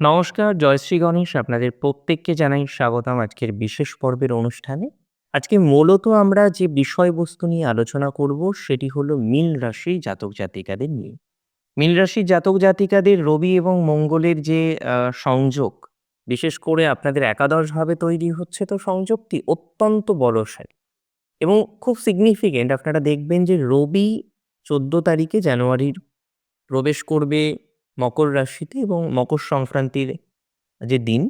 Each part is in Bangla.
নমস্কার, জয়শ্রী গণেশ। আপনাদের প্রত্যেককে জানাই স্বাগতম আজকের বিশেষ পর্বের অনুষ্ঠানে। আজকে মূলত আমরা যে বিষয়বস্তু নিয়ে আলোচনা করব সেটি হলো মীন রাশির জাতক-জাতিকাদের নিয়ে। মীন রাশির জাতক-জাতিকাদের রবি এবং মঙ্গলের যে সংযোগ, বিশেষ করে আপনাদের একাদশভাবে তৈরি হচ্ছে তো সংযোগটি অত্যন্ত বলশালী এবং খুব সিগনিফিকেন্ট আপনারা দেখবেন যে রবি ১৪ তারিখে জানুয়ারির প্রবেশ করবে মকর রাশিতে এবং মকর সংক্রান্তির যে দিন,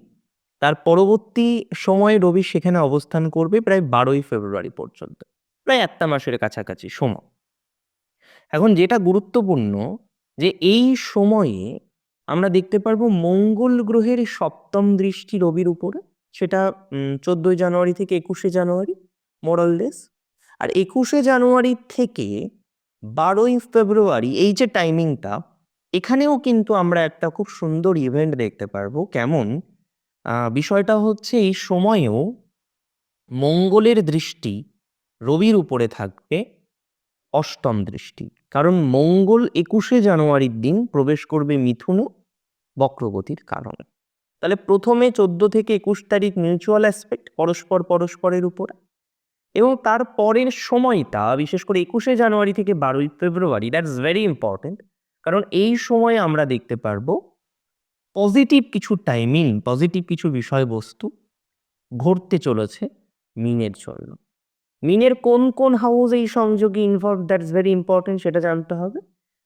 তার পরবর্তী সময়ে রবি সেখানে অবস্থান করবে প্রায় ১২ই ফেব্রুয়ারি পর্যন্ত। প্রায় একটা মাসের কাছাকাছি সময়। এখন যেটা গুরুত্বপূর্ণ যে এই সময়ে আমরা দেখতে পারব মঙ্গল গ্রহের সপ্তম দৃষ্টি রবির উপরে। সেটা ১৪ই জানুয়ারি থেকে ২১শে জানুয়ারি মোর অর লেস। আর ২১শে জানুয়ারি থেকে ১২ই ফেব্রুয়ারি এই যে টাইমিংটা, এখানেও কিন্তু আমরা একটা খুব সুন্দর ইভেন্ট দেখতে পারব। কেমন? বিষয়টা হচ্ছে এই সময়েও মঙ্গলের দৃষ্টি রবির উপরে থাকবে অষ্টম দৃষ্টি। কারণ মঙ্গল ২১শে জানুয়ারির দিন প্রবেশ করবে মিথুনে বক্রগতির কারণে। তাহলে ১ম এ ১৪ থেকে ২১ তারিখ মিউচুয়াল অ্যাসপেক্ট পরস্পর পরস্পরের উপর এবং তার পরের সময়টা, বিশেষ করে ২১শে জানুয়ারি থেকে ১২ই ফেব্রুয়ারি দ্যাটস ভেরি ইম্পোর্টেন্ট। কারণ এই সময়ে আমরা দেখতে পারব পজিটিভ কিছু টাইমিং, পজিটিভ কিছু বিষয়বস্তু ঘটতে চলেছে মিনের জন্য। মিনের কোন, কোন হাউস এই সংযোগে ইনভলভড দ্যাটস ভেরি ইম্পোর্টেন্ট সেটা জানতে হবে।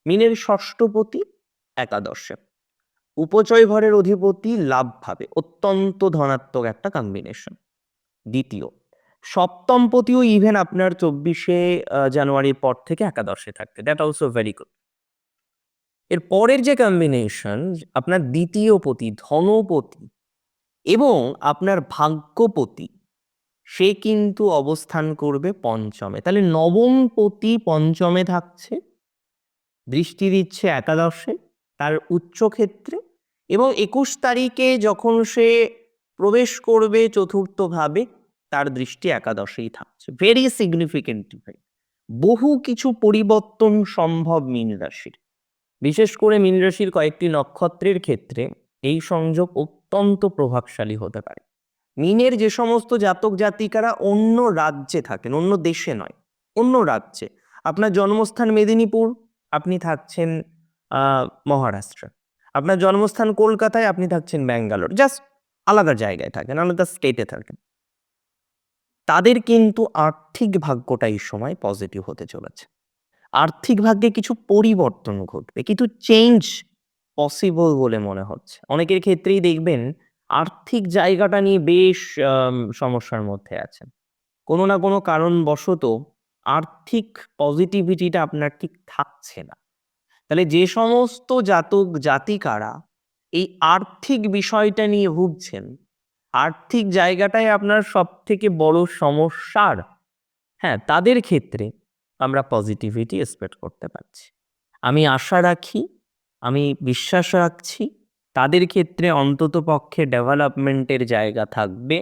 মিনের ষষ্ঠপতি একাদশে। উপচয় ঘরের অধিপতি লাভভাবে। অত্যন্ত ধনাত্মক একটা কম্বিনেশন। দ্বিতীয়, সপ্তমপতিও ইভেন আপনার চব্বিশে জানুয়ারির পর থেকে একাদশে থাকবে। That also very good. এর পরের যে কম্বিনেশন আপনার দ্বিতীয় পতি, ধনপতি এবং আপনার ভাগ্যপতি সে কিন্তু অবস্থান করবে পঞ্চমে। তাহলে নবমপতি পঞ্চমে থাকছে। দৃষ্টি দিচ্ছে একাদশে তার উচ্চক্ষেত্রে এবং ২১ তারিখে যখন সে প্রবেশ করবে চতুর্থভাবে তার দৃষ্টি একাদশেই থাকছে। Very significant event. বহু কিছু পরিবর্তন সম্ভব মীন রাশির। বিশেষ করে মীন রাশির কয়েকটি নক্ষত্রের ক্ষেত্রে এই সংযোগ অত্যন্ত প্রভাবশালী হতে পারে। মীনের যে সমস্ত জাতক-জাতিকারা অন্য রাজ্যে থাকেন, অন্য দেশে নয়, অন্য রাজ্যে। আপনার জন্মস্থান মেদিনীপুর, আপনি থাকছেন মহারাষ্ট্র আপনার জন্মস্থান কলকাতায়, আপনি থাকছেন ব্যাঙ্গালোর। জাস্ট আলাদা জায়গায় থাকেন, আলাদা স্টেটে থাকেন। তাদের কিন্তু আর্থিক ভাগ্যটা এই সময় পজিটিভ হতে চলেছে। আর্থিক ভাগ্যে কিছু পরিবর্তন ঘটবে, কিছু চেঞ্জ পসিবল বলে মনে হচ্ছে। অনেকের ক্ষেত্রেই দেখবেন আর্থিক জায়গাটা নিয়ে বেশ সমস্যার মধ্যে আছেন। কোনো না কোনো কারণবশত আর্থিক পজিটিভিটিটা আপনার ঠিক থাকছে না। তাহলে যে সমস্ত জাতক-জাতিকারা এই আর্থিক বিষয়টা নিয়ে ভুগছেন, আর্থিক জায়গাটাই আপনার সবথেকে বড় সমস্যার, হ্যাঁ, তাদের ক্ষেত্রে আমরা পজিটিভিটি এক্সপেক্ট করতে পারছি। আমি আশা রাখি, আমি বিশ্বাস রাখছি তাদের ক্ষেত্রে অন্ততপক্ষে ডেভেলপমেন্টের জায়গা থাকবে।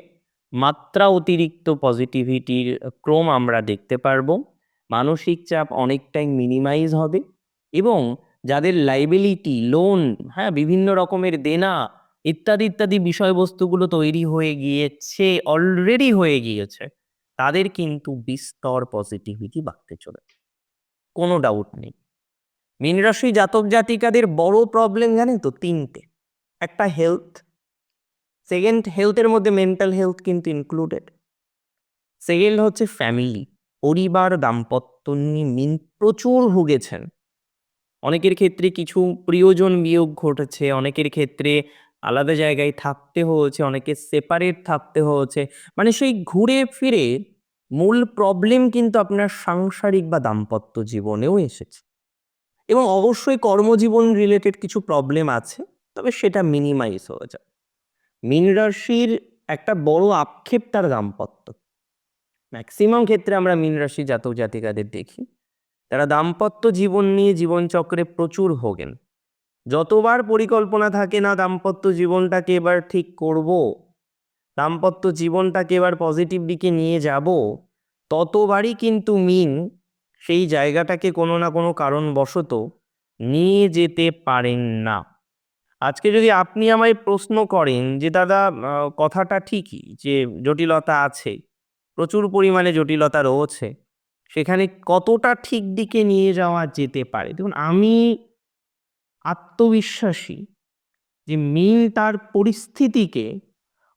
মাত্রা অতিরিক্ত পজিটিভিটির ক্রম আমরা দেখতে পারব। মানসিক চাপ অনেকটাই মিনিমাইজ হবে এবং যাদের লাইবিলিটি লোন, হ্যাঁ, বিভিন্ন রকমের দেনা ইত্যাদি, ইত্যাদি বিষয়বস্তুগুলো তৈরি হয়ে গিয়েছে, অলরেডি হয়ে গিয়েছে, তাদের কিন্তু বিস্তর পজিটিভিটি বাড়তে চলেছে। কোনো ডাউট নেই। মীন রাশি জাতক-জাতিকাদের বড় প্রবলেম জানেন তো তিনটে একটা হেলথ, সেকেন্ড হেলথের মধ্যে মেন্টাল হেলথ কিন্তু ইনক্লুডেড। সেকেন্ড হচ্ছে ফ্যামিলি, পরিবার, দাম্পত্য নিয়ে মীন প্রচুর ভুগেছেন। অনেকের ক্ষেত্রে কিছু প্রিয়জন বিয়োগ ঘটেছে, অনেকের ক্ষেত্রে আলাদা জায়গায় থাকতে হয়েছে, অনেকের সেপারেট থাকতে হয়েছে। মানে সেই ঘুরে ফিরে মূল প্রবলেম কিন্তু আপনার সাংসারিক বা দাম্পত্য জীবনেও এসেছে এবং অবশ্যই কর্মজীবন রিলেটেড কিছু প্রবলেম আছে, তবে সেটা মিনিমাইজ হয়ে যাবে। মীন রাশির একটা বড় আক্ষেপ তার দাম্পত্য। ম্যাক্সিমাম ক্ষেত্রে আমরা মীন রাশির জাতক-জাতিকাদের দেখি, তারা দাম্পত্য জীবন নিয়ে জীবনচক্রে প্রচুর ভোগেন। যতবার পরিকল্পনা থাকে না দাম্পত্য জীবনটাকে এবার ঠিক করব, দাম্পত্য জীবনটাকে এবার পজিটিভ দিকে নিয়ে যাব, ততবারই কিন্তু মিন সেই জায়গাটাকে কোনো না কোনো কারণবশত নিয়ে যেতে পারেন না। আজকে যদি আপনি আমায় প্রশ্ন করেন যে দাদা কথাটা ঠিকই যে জটিলতা আছে প্রচুর পরিমাণে জটিলতা রয়েছে সেখানে কতটা ঠিক দিকে নিয়ে যাওয়া যেতে পারে দেখুন আমি আত্মবিশ্বাসী যে মিল তার পরিস্থিতিকে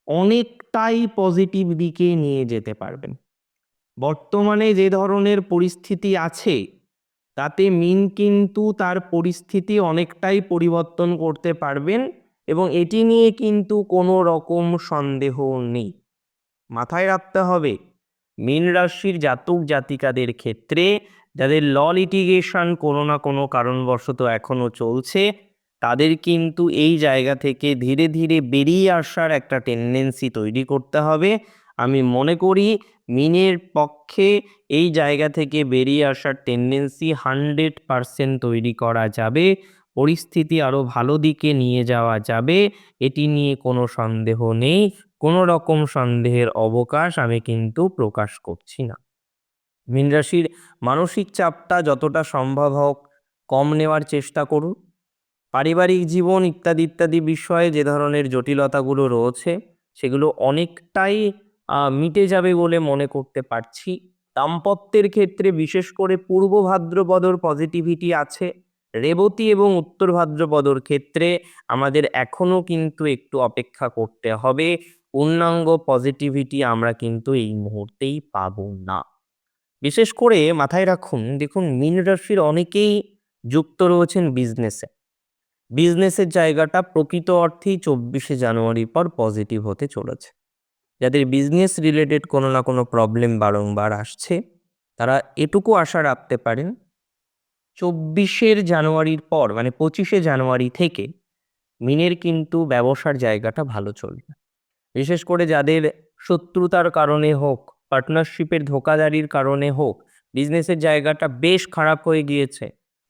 অনেকটাই পজিটিভ দিকে নিয়ে যেতে পারবেন। বর্তমানে যে ধরনের পরিস্থিতি আছে, তাতে মিন কিন্তু তার পরিস্থিতি অনেকটাই পরিবর্তন করতে পারবেন এবং এটি নিয়ে কিন্তু কোনো রকম সন্দেহ নেই। মাথায় রাখতে হবে মীন রাশির জাতক জাতিকাদের ক্ষেত্রে যাদের ল লিটিগেশন কোনো না কোনো কারণবশত এখনও চলছে তাদের কিন্তু এই জায়গা থেকে ধীরে ধীরে বেরিয়ে আসার একটা টেন্ডেন্সি তৈরি করতে হবে। আমি মনে করি মিনের পক্ষে এই জায়গা থেকে বেরিয়ে আসার টেন্ডেন্সি হান্ড্রেড পারসেন্ট তৈরি করা যাবে। পরিস্থিতি আরও ভালো দিকে নিয়ে যাওয়া যাবে। এটি নিয়ে কোনো সন্দেহ নেই। কোনো রকম সন্দেহের অবকাশ আমি কিন্তু প্রকাশ করছি না। মীন রাশির মানসিক চাপটা যতটা সম্ভব হোক কম নেওয়ার চেষ্টা করুন। পারিবারিক জীবন ইত্যাদি ইত্যাদি বিষয়ে যে ধরনের জটিলতাগুলো রয়েছে, সেগুলো অনেকটাই মিটে যাবে বলে মনে করতে পারছি। দাম্পত্যের ক্ষেত্রে বিশেষ করে পূর্ব ভাদ্রপদর পজিটিভিটি আছে। রেবতী এবং উত্তর ভাদ্রপদর ক্ষেত্রে আমাদের এখনও কিন্তু একটু অপেক্ষা করতে হবে। পূর্ণাঙ্গ পজিটিভিটি আমরা কিন্তু এই মুহূর্তেই পাবো না। বিশেষ করে মাথায় রাখুন, দেখুন, মীন রাশির অনেকেই যুক্ত রয়েছেন বিজনেসে বিজনেসের জায়গাটা প্রকৃত অর্থেই চব্বিশে জানুয়ারির পর পজিটিভ হতে চলেছে। যাদের বিজনেস রিলেটেড কোনো না কোনো প্রবলেম বারংবার আসছে, তারা এটুকু আশা রাখতে পারেন, চব্বিশের জানুয়ারির পর মানে পঁচিশে জানুয়ারি থেকে মিনের কিন্তু ব্যবসার জায়গাটা ভালো চলবে বিশেষ করে যাদের শত্রুতার কারণে হোক পার্টনারশিপের ধোকাদারির কারণে হোক বিজনেসের জায়গাটা বেশ খারাপ হয়ে গিয়েছে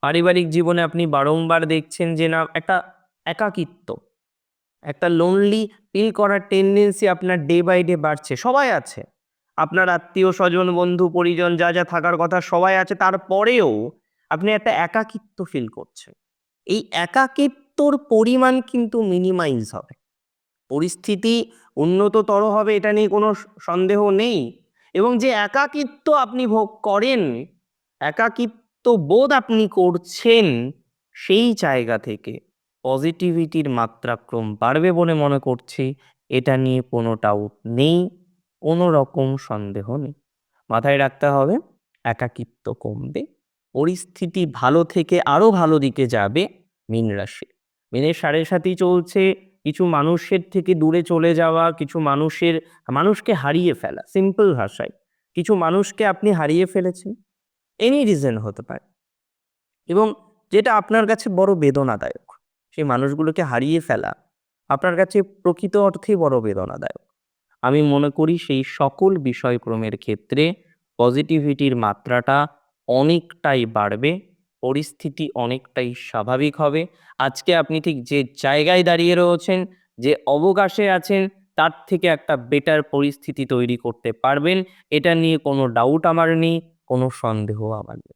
পারিবারিক জীবনে আপনি বারংবার দেখছেন যে না, একটা একাকিত্ব, একটা লোনলি ফিল করার টেন্ডেন্সি আপনার ডে বাই ডে বাড়ছে, সবাই আছে। আপনার আত্মীয়, স্বজন, বন্ধু, পরিজন, যা যা থাকার কথা সবাই আছে, তারপরেও আপনি একটা একাকিত্ব ফিল করছেন। এই একাকিত্বর পরিমাণ কিন্তু মিনিমাইজ হবে। পরিস্থিতি উন্নততর হবে, এটা নিয়ে কোনো সন্দেহ নেই। এবং যে একাকিত্ব আপনি ভোগ করেন, একাকিত্ব বোধ আপনি করছেন, সেই জায়গা থেকে পজিটিভিটির মাত্রাক্রম বাড়বে বলে মনে করছি। এটা নিয়ে কোনো ডাউট নেই, কোনো রকম সন্দেহ নেই। মাথায় রাখতে হবে, একাকিত্ব কমবে, পরিস্থিতি ভালো থেকে আরও ভালো দিকে যাবে মীন রাশি। মিনের সাড়ে সাথী চলছে, কিছু মানুষের থেকে দূরে চলে যাওয়া, কিছু মানুষের, মানুষকে হারিয়ে ফেলা সিম্পল ভাষায়। কিছু মানুষকে আপনি হারিয়ে ফেলেছেন। এনি রিজন হতে পারে। এবং যেটা আপনার কাছে বড় বেদনাদায়ক, সেই মানুষগুলোকে হারিয়ে ফেলা আপনার কাছে প্রকৃত অর্থেই বড় বেদনাদায়ক। আমি মনে করি সেই সকল বিষয়ক্রমের ক্ষেত্রে পজিটিভিটির মাত্রাটা অনেকটাই বাড়বে, পরিস্থিতি অনেকটাই স্বাভাবিক হবে। আজকে আপনি ঠিক যে জায়গায় দাঁড়িয়ে রয়েছেন, যে অবকাশে আছেন, তার থেকে একটা বেটার পরিস্থিতি তৈরি করতে পারবেন, এটা নিয়ে কোনো ডাউট আমার নেই। কোনো সন্দেহ আমার নেই।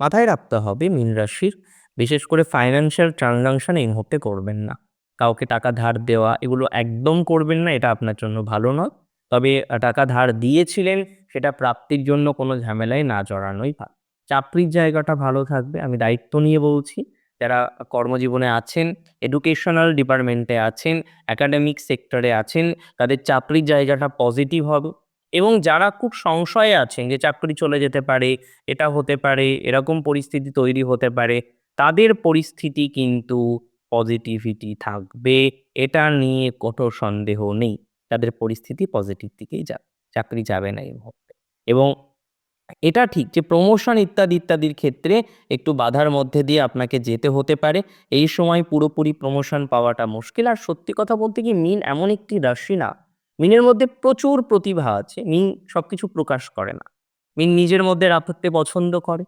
মাথায় রাখতে হবে মীন রাশির, বিশেষ করে ফাইন্যান্সিয়াল ট্রানজাকশন এই মুহূর্তে করবেন না। কাউকে টাকা ধার দেওয়া এগুলো একদম করবেন না, এটা আপনার জন্য ভালো নয়। তবে টাকা ধার দিয়েছিলেন, সেটা প্রাপ্তির জন্য কোনো ঝামেলায় না জড়ানোই ভালো। চাকরির জায়গাটা ভালো থাকবে, আমি দায়িত্ব নিয়ে বলছি। যারা কর্মজীবনে আছেন এডুকেশনাল ডিপার্টমেন্টে আছেন একাডেমিক সেক্টরে আছেন, তাদের চাকরির জায়গাটা পজিটিভ হবে। এবং যারা খুব সংশয়ে আছেন যে চাকরি চলে যেতে পারে, এটা হতে পারে, এরকম পরিস্থিতি তৈরি হতে পারে, তাদের পরিস্থিতি কিন্তু পজিটিভিটি থাকবে। এটা নিয়ে কোনো সন্দেহ নেই। তাদের পরিস্থিতি পজিটিভ দিকেই যাবে চাকরি যাবে না এই মুহূর্তে। এবং এটা ঠিক যে প্রমোশন ইত্যাদি, ইত্যাদির ক্ষেত্রে একটু বাধার মধ্যে দিয়ে আপনাকে যেতে হতে পারে। এই সময় পুরোপুরি প্রমোশন পাওয়াটা মুশকিল। আর সত্যি কথা বলতে কি মিন এমন একটি রাশি না মিনের মধ্যে প্রচুর প্রতিভা আছে, মিন সবকিছু প্রকাশ করে না। মিন নিজের মধ্যে রাখতে পছন্দ করে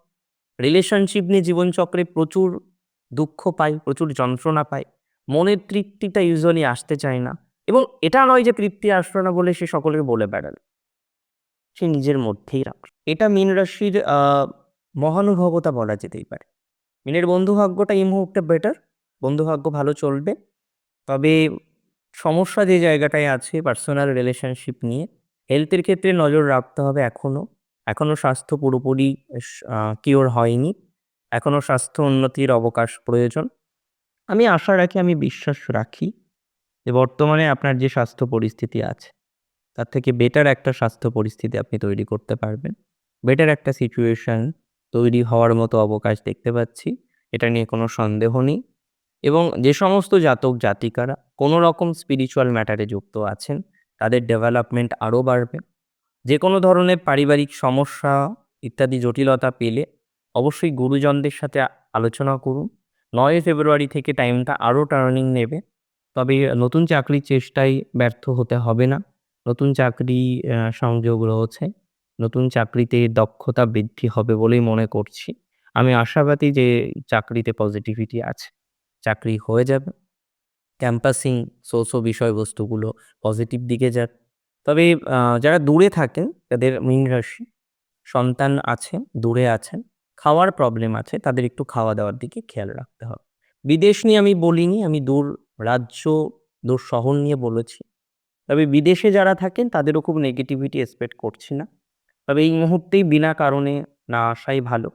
রিলেশনশিপ নিয়ে জীবনচক্রে প্রচুর দুঃখ পায়, প্রচুর যন্ত্রণা পায়, মনের তৃপ্তিটা ইউজুয়ালি আসতে চায় না এবং এটা নয় যে তৃপ্তি আসলো না বলে সে সকলকে বলে বেড়াল সে নিজের মধ্যেই রাখল এটা মীন রাশির মহানুভবতা বলা যেতেই পারে। মিনের বন্ধুভাগ্যটা এই মুহূর্তে বেটার বন্ধুভাগ্য ভালো চলবে, তবে সমস্যা যে জায়গাটায় আছে পার্সোনাল রিলেশনশিপ নিয়ে হেলথের ক্ষেত্রে নজর রাখতে হবে এখনও এখনও স্বাস্থ্য পুরোপুরি কিওর হয়নি। এখনও স্বাস্থ্য উন্নতির অবকাশ প্রয়োজন। আমি আশা রাখি, আমি বিশ্বাস রাখি যে বর্তমানে আপনার যে স্বাস্থ্য পরিস্থিতি আছে, তার থেকে বেটার একটা স্বাস্থ্য পরিস্থিতি আপনি তৈরি করতে পারবেন। বেটার একটা সিচুয়েশান তৈরি হওয়ার মতো অবকাশ দেখতে পাচ্ছি। এটা নিয়ে কোনো সন্দেহ নেই। এবং যে সমস্ত জাতক জাতিকারা কোনো রকম স্পিরিচুয়াল ম্যাটারে যুক্ত আছেন, তাদের ডেভেলপমেন্ট আরও বাড়বে। যে কোনো ধরনের পারিবারিক সমস্যা ইত্যাদি জটিলতা পেলে অবশ্যই গুরুজনদের সাথে আলোচনা করুন। নয় ফেব্রুয়ারি থেকে টাইমটা আরও টার্নিং নেবে। তবে নতুন চাকরির চেষ্টায় ব্যর্থ হতে হবে না। নতুন চাকরি সংযোগ রয়েছে। নতুন চাকরিতে দক্ষতা বৃদ্ধি হবে বলেই মনে করছি। আমি আশাবাদী যে চাকরিতে পজিটিভিটি আছে। চাকরি হয়ে যাবে। ক্যাম্পাসিং সোর্স ও বিষয়বস্তুগুলো পজিটিভ দিকে যাক। তবে যারা দূরে থাকেন, তাদের মীন রাশি সন্তান আছে, দূরে আছেন, খাওয়ার প্রবলেম আছে, তাদের একটু খাওয়া দাওয়ার দিকে খেয়াল রাখতে হবে। বিদেশ নিয়ে আমি বলিনি, আমি দূর রাজ্য, দূর শহর নিয়ে বলেছি। তবে বিদেশে যারা থাকেন, তাদেরও খুব নেগেটিভিটি এক্সপেক্ট করছি না। তবে এই মুহূর্তেই বিনা কারণে না আসাই ভালো।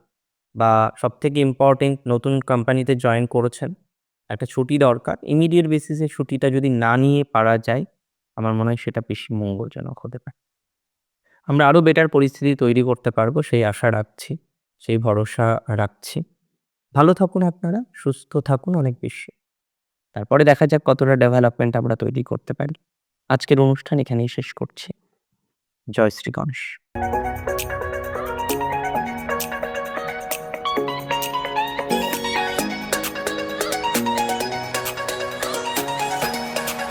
বা সবথেকে ইম্পর্টেন্ট নতুন কোম্পানিতে জয়েন করেছেন একটা ছুটি দরকার। ইমিডিয়েট বেসিসে ছুটিটা যদি না নিয়ে পারা যায়, আমার মনে হয় সেটা বেশি মঙ্গলজনক হতে পারে। আমরা আরও বেটার পরিস্থিতি তৈরি করতে পারব, সেই আশা রাখছি, সেই ভরসা রাখছি। ভালো থাকুন আপনারা, সুস্থ থাকুন অনেক বেশি। তারপরে দেখা যাক কতটা ডেভেলপমেন্ট আমরা তৈরি করতে পারি। আজকের অনুষ্ঠান এখানেই শেষ করছি। জয় শ্রী গণেশ।